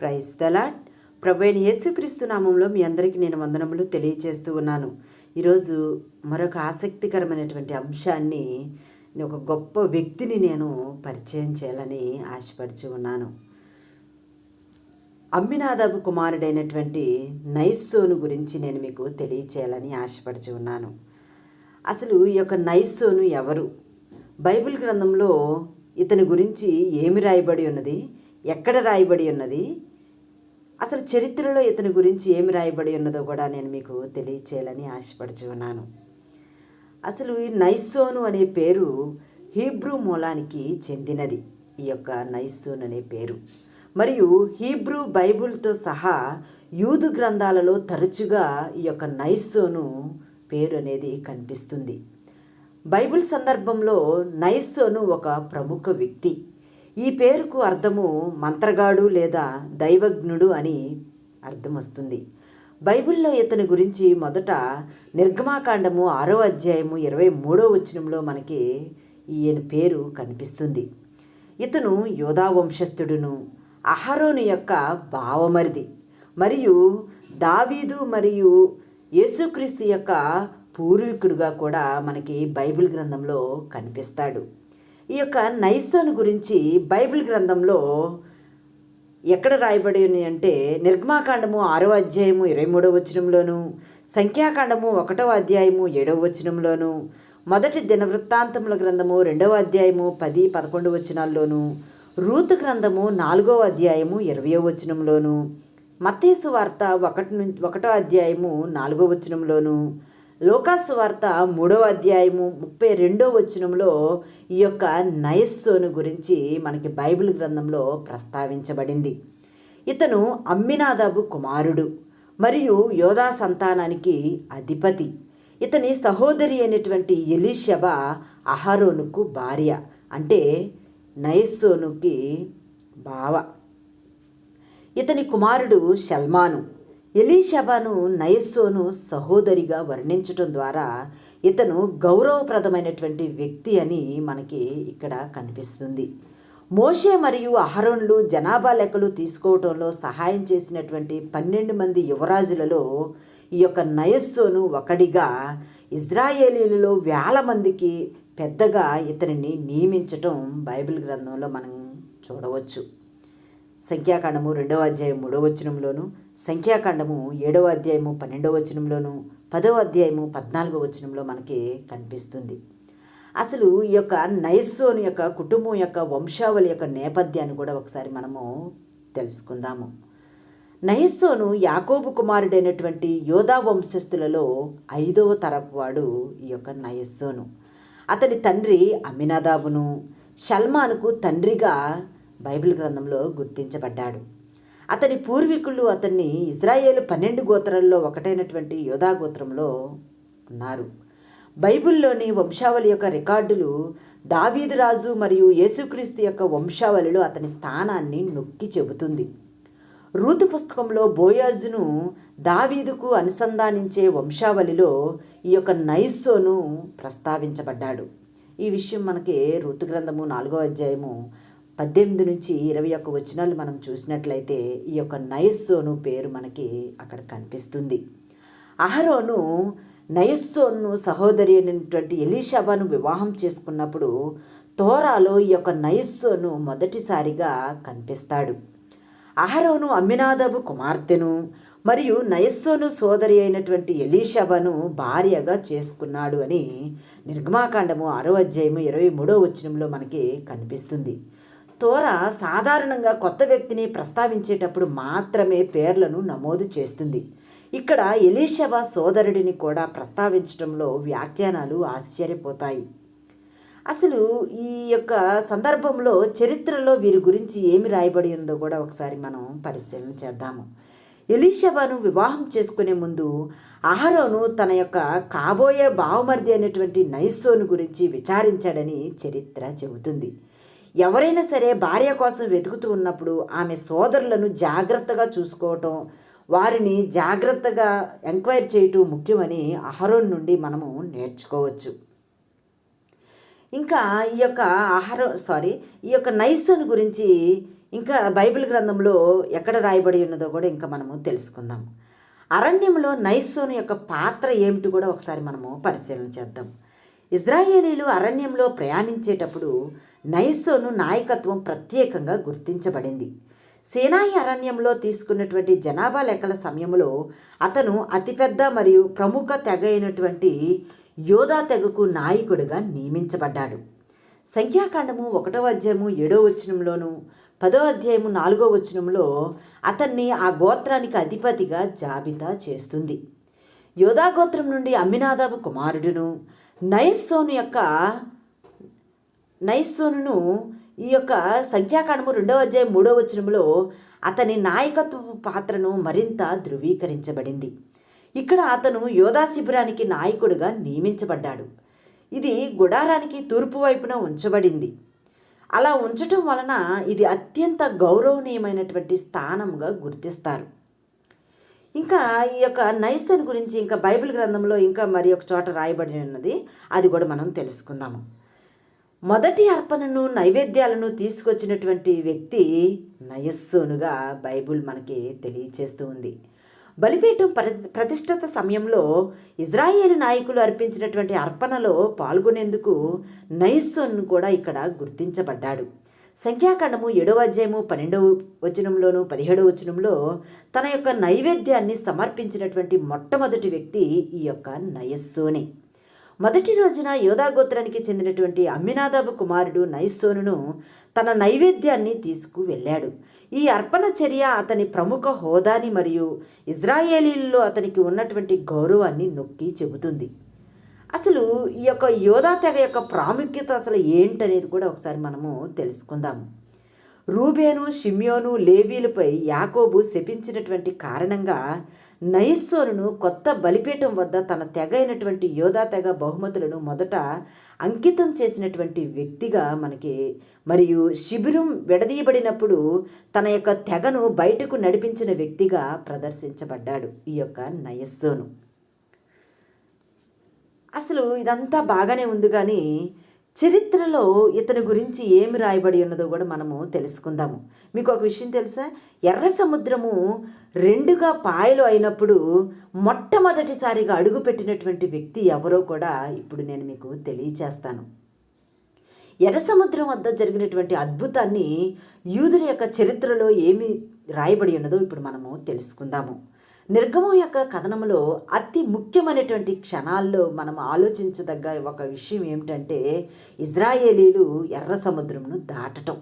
Praise దలాట్ ప్రభు అయిన యేసుక్రీస్తు నామంలో మీ అందరికీ నేను వందనములు తెలియజేస్తూ ఉన్నాను. ఈరోజు మరొక ఆసక్తికరమైనటువంటి అంశాన్ని ఒక గొప్ప వ్యక్తిని నేను పరిచయం చేయాలని ఆశపడుచు ఉన్నాను. అమ్మినాదాబు కుమారుడైనటువంటి నైస్సోను గురించి నేను మీకు తెలియచేయాలని ఆశపడుచు ఉన్నాను. అసలు ఈ యొక్క నైస్సోను ఎవరు? బైబిల్ గ్రంథంలో ఇతని గురించి ఏమి రాయబడి ఉన్నది? ఎక్కడ రాయబడి ఉన్నది? అసలు చరిత్రలో ఇతని గురించి ఏమి రాయబడి ఉన్నదో కూడా నేను మీకు తెలియచేయాలని ఆశపడుచు ఉన్నాను. అసలు ఈ నైస్సోను అనే పేరు హీబ్రూ మూలానికి చెందినది. ఈ యొక్క నైస్సోన్ అనే పేరు. మరియు హీబ్రూ బైబుల్తో సహా యూదు గ్రంథాలలో తరచుగా ఈ యొక్క నైస్సోను పేరు అనేది కనిపిస్తుంది. బైబిల్ సందర్భంలో నైస్సోను ఒక ప్రముఖ వ్యక్తి. ఈ పేరుకు అర్థము మంత్రగాడు లేదా దైవజ్ఞుడు అని అర్థం వస్తుంది బైబిల్లో ఇతని గురించి మొదట నిర్గమాకాండము ఆరో అధ్యాయము ఇరవై మూడో వచనంలో మనకి ఈయన పేరు కనిపిస్తుంది. ఇతను యోధా వంశస్థుడును అహరోను యొక్క భావమరిది మరియు దావీదు మరియు యేసుక్రీస్తు యొక్క పూర్వీకుడుగా కూడా మనకి బైబిల్ గ్రంథంలో కనిపిస్తాడు. ఈ యొక్క నైసోను గురించి బైబిల్ గ్రంథంలో ఎక్కడ రాయబడి అంటే నిర్గమాకాండము ఆరో అధ్యాయము ఇరవై మూడవ వచనంలోను సంఖ్యాకాండము ఒకటవ అధ్యాయము ఏడవ వచనంలోను మొదటి దినవృత్తాంతముల గ్రంథము రెండవ అధ్యాయము పది పదకొండు వచనాల్లోను రూతు గ్రంథము నాలుగవ అధ్యాయము ఇరవయో వచనంలోను మత్తేసు వార్త ఒకటి నుంచి ఒకటో అధ్యాయము నాలుగో వచనంలోను లోకాసు వార్త మూడవ అధ్యాయము ముప్పై రెండో వచనంలో ఈ యొక్క నయస్సోను గురించి మనకి బైబిల్ గ్రంథంలో ప్రస్తావించబడింది. ఇతను అమ్మినాదాబు కుమారుడు మరియు యోధా సంతానానికి అధిపతి. ఇతని సహోదరి అయినటువంటి ఎలీషబ అహరోనుకు భార్య అంటే నయస్సోనుకి బావ. ఇతని కుమారుడు షల్మాను ఎలీషబాను నయస్సోను సహోదరిగా వర్ణించటం ద్వారా ఇతను గౌరవప్రదమైనటువంటి వ్యక్తి అని మనకి ఇక్కడ కనిపిస్తుంది. మోషే మరియు అహరోన్లు జనాభా లెక్కలు తీసుకోవటంలో సహాయం చేసినటువంటి పన్నెండు మంది యువరాజులలో ఈ యొక్క నయస్సును ఒకడిగా ఇజ్రాయేలీలలో వేల మందికి పెద్దగా ఇతనిని నియమించటం బైబిల్ గ్రంథంలో మనం చూడవచ్చు. సంఖ్యాకాండము రెండవ అధ్యాయం మూడవ వచనంలోను సంఖ్యాకాండము ఏడవ అధ్యాయము పన్నెండవ వచనంలోను పదవ అధ్యాయము పద్నాలుగవ వచనంలో మనకి కనిపిస్తుంది. అసలు ఈ యొక్క నైస్సోని యొక్క కుటుంబం యొక్క వంశావళి యొక్క నేపథ్యాన్ని కూడా ఒకసారి మనము తెలుసుకుందాము. నయస్సోను యాకోబు కుమారుడైనటువంటి యోధా వంశస్థులలో ఐదవ తరపు వాడు ఈ యొక్క నయస్సోను. అతని తండ్రి అమినాదాబును షల్మాన్కు తండ్రిగా బైబిల్ గ్రంథంలో గుర్తించబడ్డాడు. అతని పూర్వీకులు అతన్ని ఇజ్రాయేల్ పన్నెండు గోత్రాల్లో ఒకటైనటువంటి యోధా గోత్రంలో ఉన్నారు. బైబిల్లోని వంశావళి యొక్క రికార్డులు దావీదు రాజు మరియు యేసుక్రీస్తు యొక్క వంశావళిలో అతని స్థానాన్ని నొక్కి చెబుతుంది. రూతు పుస్తకంలో బోయాజును దావీదుకు అనుసంధానించే వంశావళిలో ఈ యొక్క నైస్సోను ప్రస్తావించబడ్డాడు. ఈ విషయం మనకి రుతు గ్రంథము నాలుగో అధ్యాయము పద్దెనిమిది నుంచి ఇరవై ఒక్క వచనాలు మనం చూసినట్లయితే ఈ యొక్క నయస్సోను పేరు మనకి అక్కడ కనిపిస్తుంది. అహరోను నయస్సోను సహోదరి అయినటువంటి ఎలీషాబాను వివాహం చేసుకున్నప్పుడు తోరాలో ఈ యొక్క నయస్సోను మొదటిసారిగా కనిపిస్తాడు. అహరోను అమ్మినాదబు కుమార్తెను మరియు నయస్సోను సోదరి అయినటువంటి ఎలీషాబను భార్యగా చేసుకున్నాడు అని నిర్గమాకాండము ఆరో అధ్యాయము ఇరవై మూడో వచనంలో మనకి కనిపిస్తుంది. తోర సాధారణంగా కొత్త వ్యక్తిని ప్రస్తావించేటప్పుడు మాత్రమే పేర్లను నమోదు చేస్తుంది. ఇక్కడ ఎలీషబ సోదరుడిని కూడా ప్రస్తావించడంలో వ్యాఖ్యానాలు ఆశ్చర్యపోతాయి. అసలు ఈ యొక్క సందర్భంలో చరిత్రలో వీరి గురించి ఏమి రాయబడి ఉందో కూడా ఒకసారి మనం పరిశీలన చేద్దాము. ఎలీషబాను వివాహం చేసుకునే ముందు అహరోను తన యొక్క కాబోయే బావమర్ది అనేటువంటి నైస్సోను గురించి విచారించాడని చరిత్ర చెబుతుంది. ఎవరైనా సరే భార్య కోసం వెతుకుతూ ఉన్నప్పుడు ఆమె సోదరులను జాగ్రత్తగా చూసుకోవటం వారిని జాగ్రత్తగా ఎంక్వైర్ చేయటం ముఖ్యమని అహరోన్ నుండి మనము నేర్చుకోవచ్చు. ఇంకా ఈ యొక్క ఆహారం సారీ ఈ యొక్క నైసోన్ గురించి ఇంకా బైబిల్ గ్రంథంలో ఎక్కడ రాయబడి ఉన్నదో కూడా ఇంకా మనము తెలుసుకుందాం. అరణ్యంలో నైసోన్ యొక్క పాత్ర ఏమిటి కూడా ఒకసారి మనము పరిశీలన చేద్దాం. ఇజ్రాయేలీలు అరణ్యంలో ప్రయాణించేటప్పుడు నైసోను నాయకత్వం ప్రత్యేకంగా గుర్తించబడింది. సేనాయి అరణ్యంలో తీసుకున్నటువంటి జనాభా లెక్కల సమయంలో అతను అతిపెద్ద మరియు ప్రముఖ తెగ అయినటువంటి యోధా తెగకు నాయకుడిగా నియమించబడ్డాడు. సంఖ్యాకాండము ఒకటో అధ్యాయము ఏడో వచనంలోను పదో అధ్యాయము నాలుగో వచనంలో అతన్ని ఆ గోత్రానికి అధిపతిగా జాబితా చేస్తుంది. యోధా గోత్రం నుండి అమ్మినాదాబు కుమారుడును నయస్సోను యొక్క నయస్సోను ఈ యొక్క సంఖ్యాకాండము రెండవ అధ్యాయం మూడవ వచనంలో అతని నాయకత్వ పాత్రను మరింత ధృవీకరించబడింది. ఇక్కడ అతను యోధా శిబిరానికి నాయకుడిగా నియమించబడ్డాడు. ఇది గుడారానికి తూర్పు వైపున ఉంచబడింది. అలా ఉంచటం వలన ఇది అత్యంత గౌరవనీయమైనటువంటి స్థానంగా గుర్తిస్తారు. ఇంకా ఈ యొక్క నైసన్ గురించి ఇంకా బైబిల్ గ్రంథంలో ఇంకా మరి ఒక చోట రాయబడి ఉన్నది. అది కూడా మనం తెలుసుకుందాము. మొదటి అర్పణను నైవేద్యాలను తీసుకొచ్చినటువంటి వ్యక్తి నయస్సునుగా బైబుల్ మనకి తెలియచేస్తూ ఉంది. బలిపీఠం ప్ర ప్రతిష్ఠిత సమయంలో ఇజ్రాయేల్ నాయకులు అర్పించినటువంటి అర్పణలో పాల్గొనేందుకు నయస్సోను కూడా ఇక్కడ గుర్తించబడ్డాడు. సంఖ్యాకాండము ఏడవ అధ్యాయము పన్నెండవ వచనంలోను పదిహేడవ వచనంలో తన యొక్క నైవేద్యాన్ని సమర్పించినటువంటి మొట్టమొదటి వ్యక్తి ఈ యొక్క నయస్సోనే. మొదటి రోజున యోధాగోత్రానికి చెందినటువంటి అమ్మినాదాబు కుమారుడు నైసోనును తన నైవేద్యాన్ని తీసుకు వెళ్ళాడు ఈ అర్పణ చర్య అతని ప్రముఖ హోదాని మరియు ఇజ్రాయేలీల్లో అతనికి ఉన్నటువంటి గౌరవాన్ని నొక్కి చెబుతుంది. అసలు ఈ యొక్క యోధా తెగ యొక్క ప్రాముఖ్యత అసలు ఏంటనేది కూడా ఒకసారి మనము తెలుసుకుందాము రూబేను షిమ్యోను లేవీలపై యాకోబు శపించినటువంటి కారణంగా నయస్సోరును కొత్త బలిపీఠం వద్ద తన తెగ అయినటువంటి యోధా తెగ బహుమతులను మొదట అంకితం చేసినటువంటి వ్యక్తిగా మనకి మరియు శిబిరం విడదీయబడినప్పుడు తన యొక్క తెగను బయటకు నడిపించిన వ్యక్తిగా ప్రదర్శించబడ్డాడు ఈ యొక్క నయస్సోను. అసలు ఇదంతా బాగానే ఉంది కానీ చరిత్రలో ఇతని గురించి ఏమి రాయబడి ఉన్నదో కూడా మనము తెలుసుకుందాము. మీకు ఒక విషయం తెలుసా? ఎర్ర సముద్రము రెండుగా పాయలు అయినప్పుడు మొట్టమొదటిసారిగా అడుగుపెట్టినటువంటి వ్యక్తి ఎవరో కూడా ఇప్పుడు నేను మీకు తెలియచేస్తాను. ఎర్ర సముద్రం వద్ద జరిగినటువంటి అద్భుతాన్ని యూదుల యొక్క చరిత్రలో ఏమి రాయబడి ఉన్నదో ఇప్పుడు మనము తెలుసుకుందాము. నిర్గమం యొక్క కథనంలో అతి ముఖ్యమైనటువంటి క్షణాల్లో మనం ఆలోచించదగ్గ ఒక విషయం ఏమిటంటే ఇజ్రాయేలీలు ఎర్ర సముద్రంను దాటటం.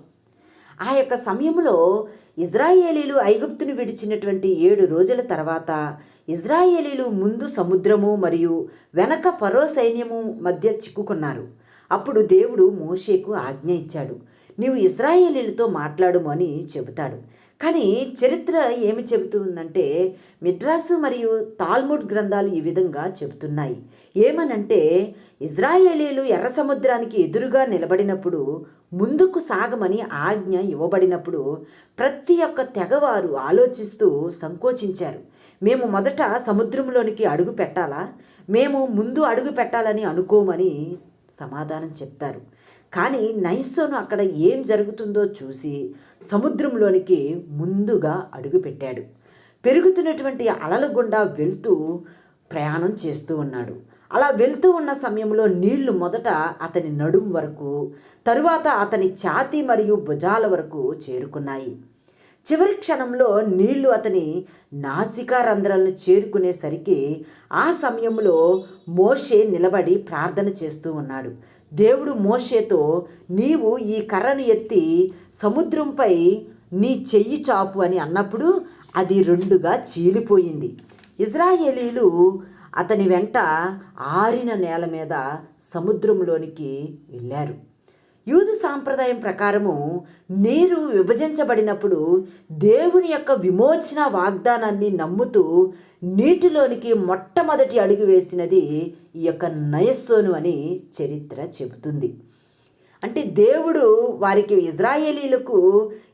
ఆ యొక్క సమయంలో ఇజ్రాయేలీలు ఐగుప్తును విడిచినటువంటి ఏడు రోజుల తర్వాత ఇజ్రాయేలీలు ముందు సముద్రము మరియు వెనక పరో సైన్యము మధ్య చిక్కుకున్నారు. అప్పుడు దేవుడు మోషేకు ఆజ్ఞ ఇచ్చాడు. నీవు ఇజ్రాయేలీలతో మాట్లాడుము అని చెబుతాడు. కానీ చరిత్ర ఏమి చెబుతూ ఉందంటే మిడ్రాసు మరియు తాల్ముడ్ గ్రంథాలు ఈ విధంగా చెబుతున్నాయి. ఏమనంటే ఇజ్రాయేలీలు ఎర్ర సముద్రానికి ఎదురుగా నిలబడినప్పుడు ముందుకు సాగమని ఆజ్ఞ ఇవ్వబడినప్పుడు ప్రతి ఒక్క తెగవారు ఆలోచిస్తూ సంకోచించారు. మేము మొదట సముద్రంలోనికి అడుగు పెట్టాలా? మేము ముందు అడుగు పెట్టాలని అనుకోమని సమాధానం చెప్తారు. కానీ నైసోను అక్కడ ఏం జరుగుతుందో చూసి సముద్రంలోనికి ముందుగా అడుగుపెట్టాడు పెరుగుతున్నటువంటి అలల గుండా వెళ్తూ ప్రయాణం చేస్తూ ఉన్నాడు. అలా వెళ్తూ ఉన్న సమయంలో నీళ్ళు మొదట అతని నడుం వరకు తరువాత అతని ఛాతీ మరియు భుజాల వరకు చేరుకున్నాయి. చివరి క్షణంలో నీళ్ళు అతని నాసికా రంధ్రాలను చేరుకునేసరికి ఆ సమయంలో మోషే నిలబడి ప్రార్థన చేస్తూ ఉన్నాడు. దేవుడు మోషేతో నీవు ఈ కర్రను ఎత్తి సముద్రంపై నీ చెయ్యి చాపు అని అన్నప్పుడు అది రెండుగా చీలిపోయింది. ఇజ్రాయేలీలు అతని వెంట ఆరిన నేల మీద సముద్రంలోనికి వెళ్ళారు. యూదు సాంప్రదాయం ప్రకారము నీరు విభజించబడినప్పుడు దేవుని యొక్క విమోచన వాగ్దానాన్ని నమ్ముతూ నీటిలోనికి మొట్టమొదటి అడుగు వేసినది ఈ యొక్క నయస్సోను అని చరిత్ర చెబుతుంది. అంటే దేవుడు వారికి ఇజ్రాయేలీలకు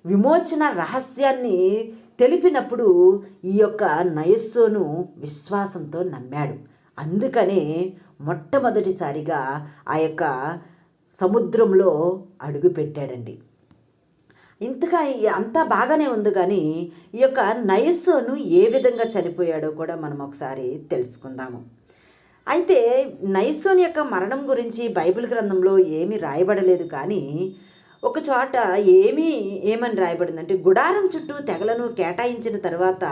విమోచన రహస్యాన్ని తెలిపినప్పుడు ఈ యొక్క నయస్సోను విశ్వాసంతో నమ్మాడు. అందుకనే మొట్టమొదటిసారిగా ఆ యొక్క సముద్రంలో అడుగు పెట్టాడండి. ఇంతగా అంతా బాగానే ఉంది కానీ ఈ యొక్క నైసోను ఏ విధంగా చనిపోయాడో కూడా మనం ఒకసారి తెలుసుకుందాము. అయితే నైసోన్ యొక్క మరణం గురించి బైబిల్ గ్రంథంలో ఏమీ రాయబడలేదు కానీ ఒక చోట ఏమీ ఏమని రాయబడిందంటే గుడారం చుట్టూ తెగలను కేటాయించిన తర్వాత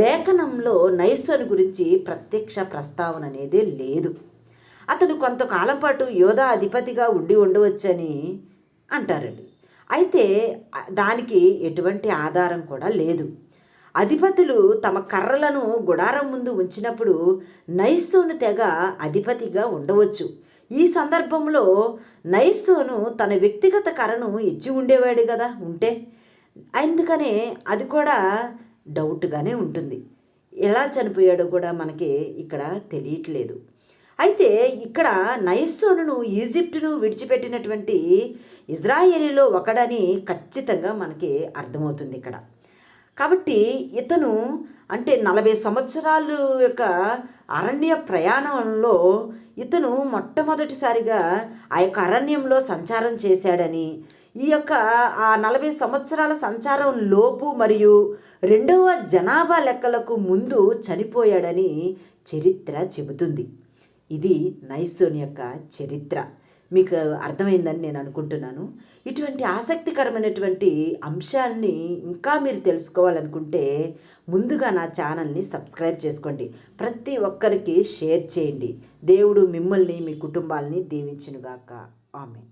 లేఖనంలో నైసోన్ గురించి ప్రత్యక్ష ప్రస్తావన అనేది లేదు. అతను కొంతకాలం పాటు యోధా అధిపతిగా ఉండి ఉండవచ్చని అంటారండి. అయితే దానికి ఎటువంటి ఆధారం కూడా లేదు. అధిపతులు తమ కర్రలను గుడారం ముందు ఉంచినప్పుడు నైసోను తెగ అధిపతిగా ఉండవచ్చు. ఈ సందర్భంలో నైసోను తన వ్యక్తిగత కర్రను ఇచ్చి ఉండేవాడు కదా ఉంటే? అందుకనే అది కూడా డౌట్గానే ఉంటుంది. ఎలా చనిపోయాడో కూడా మనకి ఇక్కడ తెలియట్లేదు. అయితే ఇక్కడ నైసోనును ఈజిప్టును విడిచిపెట్టినటువంటి ఇజ్రాయేలీలో ఒకడని ఖచ్చితంగా మనకి అర్థమవుతుంది ఇక్కడ. కాబట్టి ఇతను అంటే నలభై సంవత్సరాలు యొక్క అరణ్య ప్రయాణంలో ఇతను మొట్టమొదటిసారిగా ఆ యొక్క అరణ్యంలో సంచారం చేశాడని ఈ యొక్క ఆ నలభై సంవత్సరాల సంచారం లోపు మరియు రెండవ జనాభా లెక్కలకు ముందు చనిపోయాడని చరిత్ర చెబుతుంది. ఇది నైసోన్ యొక్క చరిత్ర. మీకు అర్థమైందని నేను అనుకుంటున్నాను. ఇటువంటి ఆసక్తికరమైనటువంటి అంశాన్ని ఇంకా మీరు తెలుసుకోవాలనుకుంటే ముందుగా నా ఛానల్ని సబ్స్క్రైబ్ చేసుకోండి. ప్రతి ఒక్కరికి షేర్ చేయండి. దేవుడు మిమ్మల్ని మీ కుటుంబాలని దీవించునుగాక. ఆమె